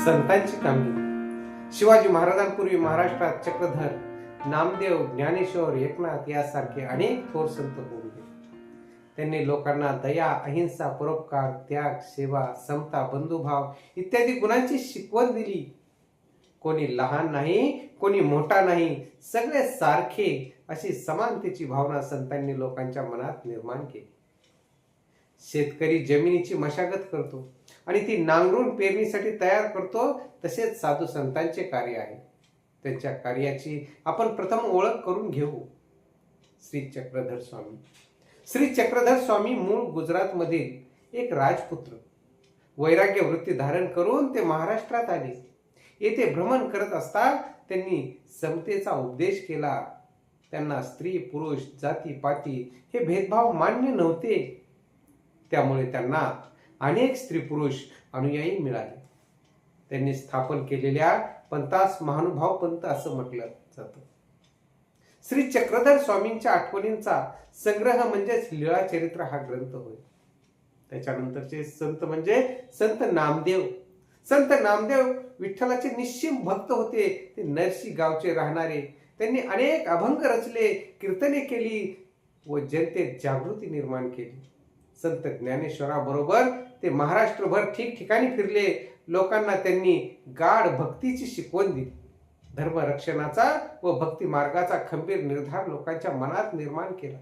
संतांची कामगिरी. शिवाजी महाराजांपूर्वी महाराष्ट्रात चक्रधर नामदेव ज्ञानेश्वर एकनाथ यासारखे अनेक थोर संत होऊन गेले. त्यांनी लोकांना दया अहिंसा परोपकार त्याग सेवा समता बंधुभाव इत्यादी गुणांची शिकवण दिली. कोणी लहान नाही कोणी मोठा नाही सगळे सारखे अशी समानतेची भावना संतांनी लोकांच्या मनात निर्माण केली. शेतकरी जमिनीची मशागत करतो. आणि ती नांगरून पेरणीसाठी तयार करतो तसेच साधू संतांचे कार्य आहे. त्यांच्या कार्याची आपण प्रथम ओळख करून घेऊ. श्री चक्रधर स्वामी. श्री चक्रधर स्वामी मूळ गुजरातमधील एक राजपुत्र. वैराग्य वृत्ती धारण करून ते महाराष्ट्रात आले. येथे भ्रमण करत असता त्यांनी समतेचा उपदेश केला. त्यांना स्त्री पुरुष जाती पाती हे भेदभाव मान्य नव्हते. त्यामुळे त्यांना अनेक स्त्री पुरुष अनुयायी मिळाले. त्यांनी स्थापन केलेल्या पंथास महानुभाव पंत असं म्हटलं जातं. श्री चक्रधर स्वामींच्या आठवणींचा संग्रह म्हणजेच लीळा चरित्र हा ग्रंथ होय. त्याच्यानंतरचे संत म्हणजे संत नामदेव. संत नामदेव विठ्ठलाचे निश्चिम भक्त होते ते नरशी गावचे राहणारे. त्यांनी अनेक अभंग रचले कीर्तने केली व जनतेत जागृती निर्माण केली. संत ज्ञानेश्वराबरोबर ते महाराष्ट्रभर ठिकठिकाणी फिरले. लोकांना त्यांनी गाढ भक्तीची शिकवण दिली. धर्मरक्षणाचा व भक्ती मार्गाचा खंबीर निर्धार लोकांच्या मनात निर्माण केला.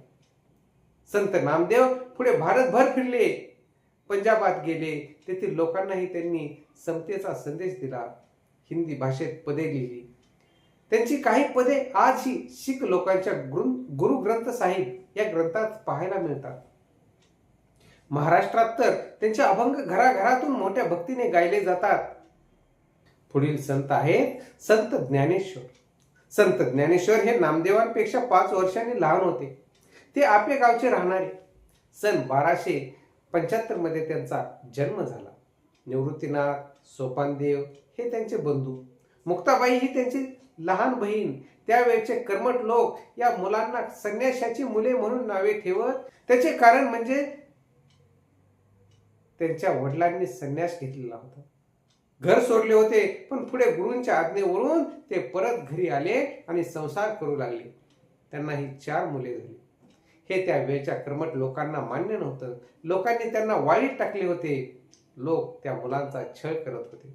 संत नामदेव पुढे भारतभर फिरले. पंजाबात गेले. तेथील लोकांनाही त्यांनी समतेचा संदेश दिला. हिंदी भाषेत पदे लिहिली. त्यांची काही पदे आजही शीख लोकांच्या गुरु गुरु ग्रंथ साहिब या ग्रंथात पाहायला मिळतात. महाराष्ट्रात तर त्यांचे अभंग घराघरातून मोठ्या भक्तीने गायले जातात. पुढील संत आहेत संत ज्ञानेश्वर. संत ज्ञानेश्वर हे नामदेवांपेक्षा पाच वर्षांनी लहान होते. ते आपले गावचे राहणारे. सन बाराशे पंच्याहत्तरमध्ये त्यांचा जन्म झाला. निवृत्तीनाथ सोपानदेव हे त्यांचे बंधू. मुक्ताबाई ही त्यांची लहान बहीण. त्यावेळचे कर्मठ लोक या मुलांना संन्याशाची मुले म्हणून नावे ठेवत. त्याचे कारण म्हणजे त्यांच्या वडिलांनी संन्यास घेतलेला होता. घर सोडले होते पण पुढे गुरूंच्या आज्ञेवरून ते परत घरी आले आणि संसार करू लागले. त्यांना ही चार मुले झाली. हे त्या वेळच्या कर्मट लोकांना मान्य नव्हतं. लोकांनी त्यांना वाईट टाकले होते. लोक त्या मुलांचा छळ करत होते.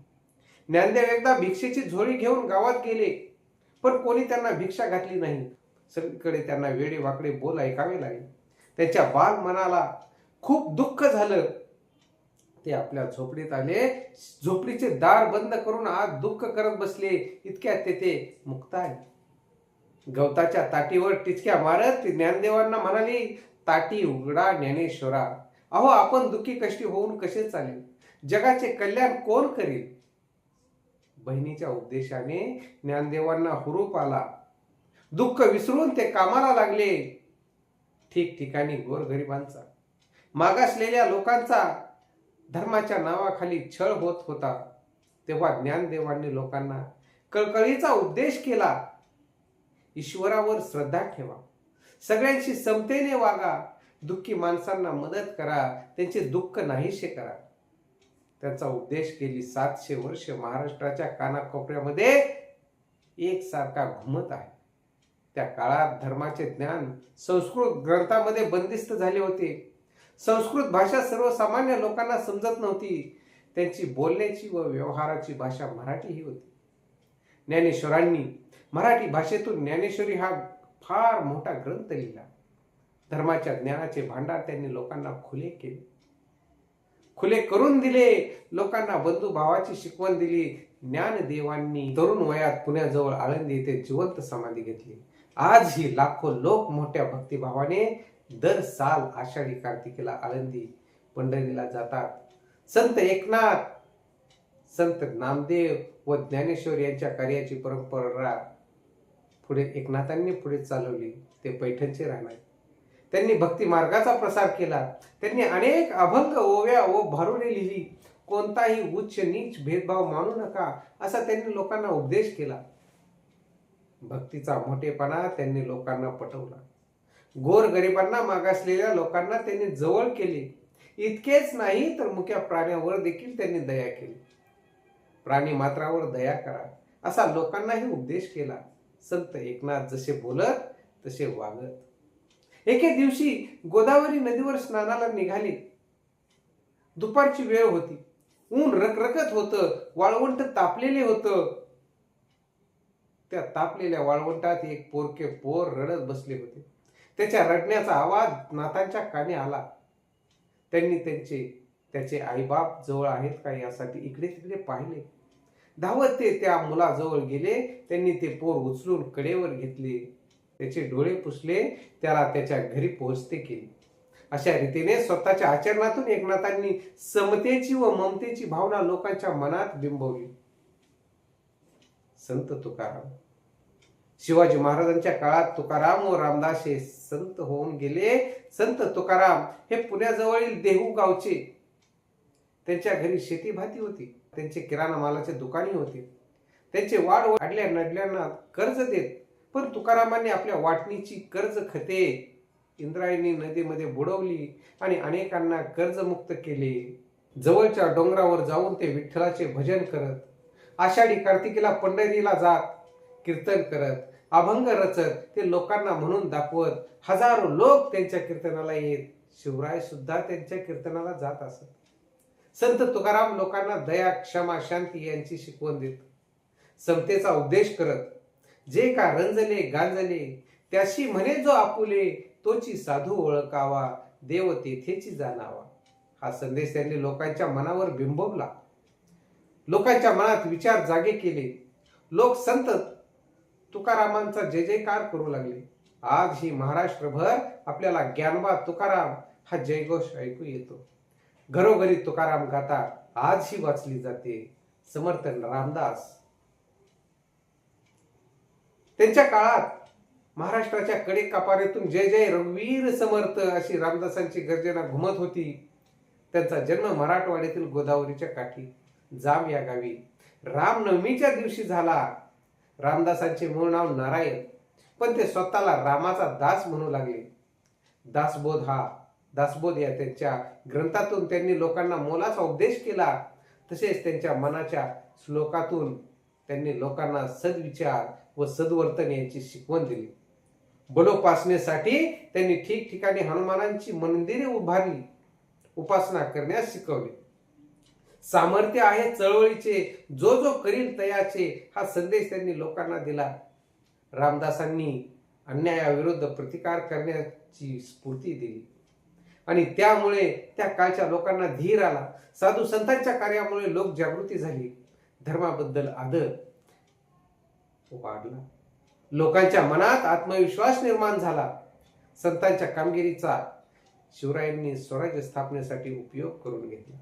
ज्ञानदेव एकदा भिक्षेची झोळी घेऊन गावात गेले पण कोणी त्यांना भिक्षा घातली नाही. सगळीकडे त्यांना वेडे वाकडे बोल ऐकावे लागले. त्यांच्या बाल मनाला खूप दुःख झालं. ते आपल्या झोपडीत आले. झोपडीचे दार बंद करून आज दुःख करत बसले. इतक्यात तेथे मुक्ता आहे गवताच्या ताटीवर टिचक्या मारत ती ज्ञानदेवांना म्हणाली ताटी उघडा ज्ञानेश्वरा. अहो आपण दुःखी कष्टी होऊन कसे चालेल? जगाचे कल्याण कोण करेल? बहिणीच्या उपदेशाने ज्ञानदेवांना हुरूप आला. दुःख विसरून ते कामाला लागले. ठिकठिकाणी गोरगरिबांचा मागासलेल्या लोकांचा धर्माच्या नावाखाली छळ होत होता तेव्हा ज्ञानदेवांनी लोकांना कळकळीचा उपदेश केला. ईश्वरावर श्रद्धा ठेवा. सगळ्यांशी समतेने वागा. दुःखी माणसांना मदत करा. त्यांचे दुःख नाहीसे करा. त्याचा उपदेश गेली सातशे वर्ष महाराष्ट्राच्या कानाकोपऱ्यामध्ये एकसारखा घुमत आहे. त्या काळात धर्माचे ज्ञान संस्कृत ग्रंथामध्ये बंदिस्त झाले होते. संस्कृत भाषा सर्वसामान्य लोकांना समजत नव्हती. त्यांची बोलण्याची व व्यवहाराची भाषा मराठी ही होती. ज्ञानेश्वरांनी मराठी भाषेतून ज्ञानेश्वरी हा फार मोठा ग्रंथ लिहिला. धर्माच्या ज्ञानाचे भांडार त्यांनी लोकांना खुले केले. खुले करून दिले लोकांना बंधुभावाची शिकवण दिली. ज्ञानदेवांनी तरुण वयात पुण्याजवळ आळंदी येथे जिवंत समाधी घेतली. आज ही लाखो लोक मोठ्या भक्तिभावाने दर साल आषाढी कार्तिकेला आळंदी पंढरीला जातात. संत एकनाथ संत नामदेव व ज्ञानेश्वर यांच्या कार्याची परंपरा पुढे एकनाथांनी पुढे चालवली. ते पैठणचे राहणार. त्यांनी भक्ती मार्गाचा प्रसार केला. त्यांनी अनेक अभंग ओव्या व भारुडे लिहिली. कोणताही उच्च नीच भेदभाव मानू नका असा त्यांनी लोकांना उपदेश केला. भक्तीचा मोठेपणा त्यांनी लोकांना पटवला. गोरगरिबांना मागासलेल्या लोकांना त्यांनी जवळ केले. इतकेच नाही तर मुख्या प्राण्यावर देखील त्यांनी दया केली. प्राणी मात्रावर दया करा असा लोकांनाही उपदेश केला. संत एकनाथ जसे बोलत तसे वागत. एके दिवशी गोदावरी नदीवर स्नानाला निघाली. दुपारची वेळ होती. ऊन रखरखत होतं वाळवंट तापलेले होतं. त्या तापलेल्या वाळवंटात एक पोरके पोर रडत बसले होते. त्याच्या रडण्याचा आवाज नाथांच्या कानी आला. त्यांनी त्यांचे त्याचे आईबाप जवळ आहेत का यासाठी इकडे तिकडे पाहिले. धावत ते त्या मुलाजवळ गेले. त्यांनी ते पोर उचलून कडेवर घेतले. त्याचे डोळे पुसले. त्याला त्याच्या घरी पोहोचते केले. अशा रीतीने स्वतःच्या आचरणातून एकनाथांनी समतेची व ममतेची भावना लोकांच्या मनात बिंबवली. संत तुकाराम. शिवाजी महाराजांच्या काळात तुकाराम व रामदास हे संत होऊन गेले. संत तुकाराम हे पुण्याजवळील देहू गावचे. त्यांच्या घरी शेतीभाती होती. त्यांचे किराणा मालाचे दुकाने होते. त्यांचे वाढ वाढल्या नडल्यांना कर्ज देत पण तुकारामांनी आपल्या वाटणीची कर्ज खते इंद्रायणी नदीमध्ये बुडवली आणि अनेकांना कर्जमुक्त केले. जवळच्या डोंगरावर जाऊन ते विठ्ठलाचे भजन करत आषाढी कार्तिकीला पंढरीला जात कीर्तन करत अभंग रचत ते लोकांना म्हणून दाखवत हजारो लोक त्यांच्या कीर्तनाला येत. शिवराय सुद्धा त्यांच्या कीर्तनाला जात असत. संत तुकाराम लोकांना दया क्षमा शांती यांची शिकवण देत. समतेचा उद्देश करत. जे का रंजले गांजले त्याशी म्हणे जो आपुले तोची साधू ओळखावा देव तेथेची जाणावा. हा संदेश त्यांनी लोकांच्या मनावर बिंबवला. लोकांच्या मनात विचार जागे केले. लोक संत तुकारामांचा जय जयकार करू लागले. आज ही महाराष्ट्रभर आपल्याला ज्ञानबा तुकाराम हा जयघोष ऐकू येतो. घरोघरी तुकाराम गाथा आज ही वाचली जाते. समर्थन रामदास. त्यांच्या काळात महाराष्ट्राच्या कडे कापारीतून जय जय रघुवीर समर्थ अशी रामदासांची गर्जना घुमत होती. त्यांचा जन्म मराठवाड्यातील गोदावरीच्या काठी जाम या गावी. रामनवमीच्या दिवशी झाला. रामदासांचे मूळ नाव नारायण पण ते स्वतःला रामाचा दास म्हणू लागले. दासबोध हा दासबोध या त्यांच्या ग्रंथातून त्यांनी लोकांना मोलाचा उपदेश केला. तसेच त्यांच्या मनाच्या श्लोकातून त्यांनी लोकांना सद्विचार व सद्वर्तन यांची शिकवण दिली. बलोपासनेसाठी त्यांनी ठिकठिकाणी हनुमानांची मंदिरे उभारली उपासना करण्यास शिकवले. सामर्थ्य आहे चळवळीचे जो जो करील तयाचे हा संदेश त्यांनी लोकांना दिला. रामदासांनी अन्यायाविरुद्ध प्रतिकार करण्याची स्फूर्ती दिली. आणि त्यामुळे त्या काळच्या लोकांना धीर आला. साधू संतांच्या कार्यामुळे लोक जागृती झाली. धर्माबद्दल आदर वाढला. लोकांच्या मनात आत्मविश्वास निर्माण झाला. संतांच्या कामगिरीचा शिवरायांनी स्वराज्य स्थापनेसाठी उपयोग करून घेतला.